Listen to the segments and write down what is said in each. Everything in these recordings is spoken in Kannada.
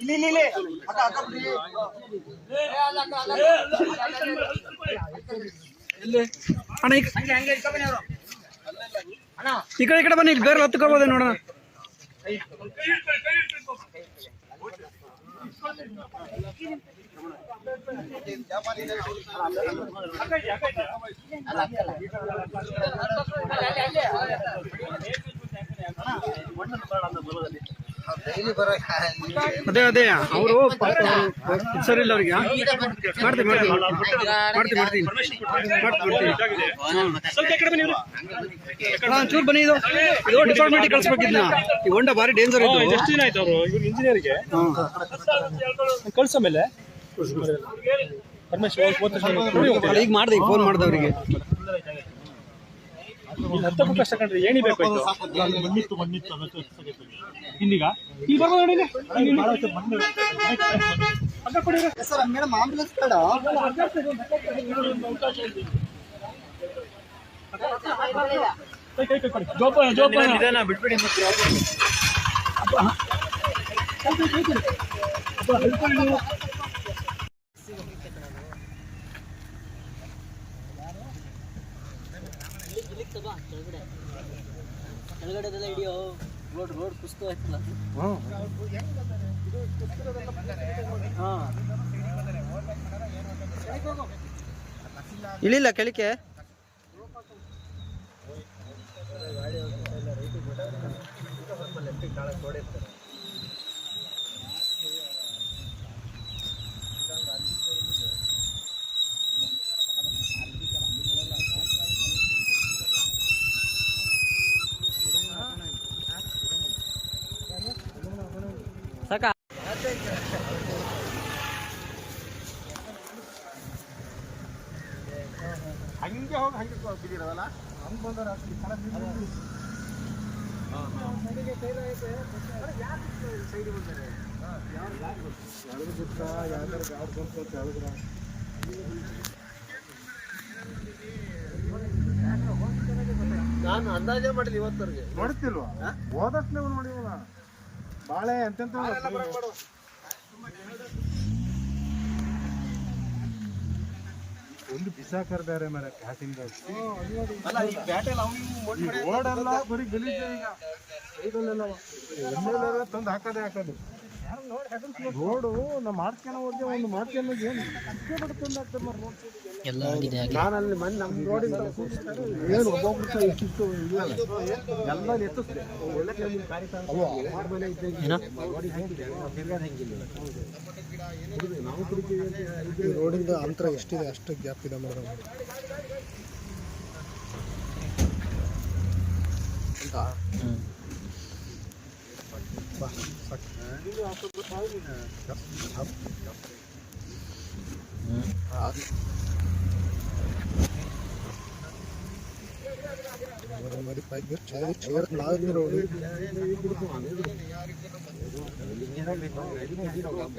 ಇಲ್ಲಿ ಇಲ್ಲಿ ಇಲ್ಲಿ. ಅಕ್ಕ ಬಿಡಿ. ಅಣ್ಣ, ಈ ಕಡೆ ಈ ಕಡೆ ಬನ್ನಿ, ಇಲ್ಲಿ ಬೇರೆ ಹತ್ಕೋಬೋದ ನೋಡೋಣ. ಅದೇ ಅದೇ ಅವರು ಸರಿ ಇಲ್ಲ ಅವ್ರಿಗೆ. ಮಾಡ್ತೀನಿ ಮಾಡ್ತೀನಿ. ಮಾಡ್ತೀನಿ ಮಾಡ್ತೀನಿ. ಕಡೆ ಬನ್ನಿ ಒಂಚೂರು ಇದು ಇದು ಡಿಪಾರ್ಟ್ಮೆಂಟ್ ಕಳ್ಸ್ಬೇಕಿದ್ನ. ಈ ಹೊಂಡ ಭಾರಿ ಡೇಂಜರ್ ಇದು ಎಷ್ಟು ದಿನ ಆಯ್ತು ಅವರು? ಇವ್ರು ಇಂಜಿನಿಯರ್ಗೆ ಕಳ್ಸ ಮೇಲೆ. ಈಗ ಮಾಡ್ದೆ ಈಗ ಫೋನ್ ಮಾಡ್ದೆ ಅವರಿಗೆ. ಹತ್ತಕ್ಕೂ ಕಷ್ಟ ಕಂಡ್ರೆ ಏಣಿ ಬೇಕು ಮಣ್ಣಿತ್ತು ಮಣ್ಣಿತ್ತು ಇಲ್ಲಿಗ ಇಲ್ಲಿ ಬರ್ಬೋದು ನೋಡಿ ಕೈ ಅಪ್ಪ ಜೋಪಾನ ಕೆಳಗಡೆದೆಲ್ಲ ಹಿಡಿಯೋ ರೋಡ್ ರೋಡ್ ಕುಸ್ತು ಇಳಿಲ್ಲ ಕೆಳಕ್ಕೆ ಸಾಕ ಹಂಗೆ ಹೋಗಿ ಹಂಗೆ ಬಿದ್ದಿರವಲ್ಲ ಹಂಗೆ ಬಂದವ್ರು ಅಷ್ಟು ಕಣ ಬಿದ್ದು ನಾನು ಅಂದಾಜೆ ಮಾಡಿಲ್ಲ ಇವತ್ತವರೆಗೆ ನೋಡ್ತಿಲ್ವಾ ಹೋದಷ್ಟು ನೀವು ನೋಡಿವಲ್ಲ ಬಾಳೆ ಎಂತೆಂತ ಒಂದು ಬಿಸಾಕರ್ದಾರೆ ಮರ ಕಾಟಿಂದ ಓಡಲ್ಲ ಬರೀ ಗಲೀಜೆ ಈಗ. ಸೈಡಲ್ಲೆಲ್ಲ ಎಲ್ಲೆಲ್ಲ ತಂದು ಹಾಕೋದೇ ಹಾಕೋದು. ರೋಡು ನಮ್ಮ ಒಂದು ಏನು ಎಲ್ಲ ಆಗಿದೆ ನಾನು ಅಲ್ಲಿ ಮನೆ ನಮ್ಮ ರೋಡಿಂದ ಏನು ಒಬ್ಬೊಬ್ರು ಸಹ ಎಲ್ಲ ಒಳ್ಳೆ ಕಾರ್ಯಕ್ರಮ ಹಂಗಿಲ್ಲ. ಅಂತ ರೋಡಿಂದ ಅಂತರ ಎಷ್ಟಿದೆ ಅಷ್ಟು ಗ್ಯಾಪ್ ಇದೆ madam Bak bak. Bunu haftada aynı. Yap. Yap. Yap. Hadi.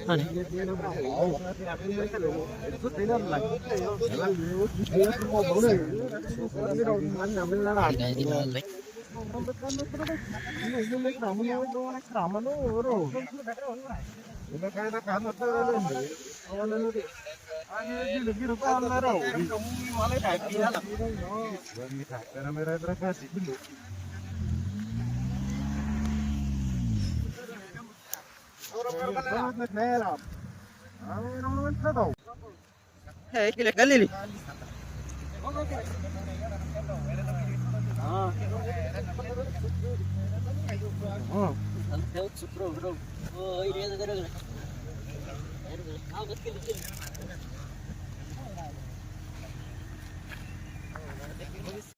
Hadi. శ్రమలు ఊరు రూపాయలు Hey, que legal ele. Oh, it is a good one. It is a good one. Oh, it is a good one. Oh, it is a good one. Oh, it is a good one.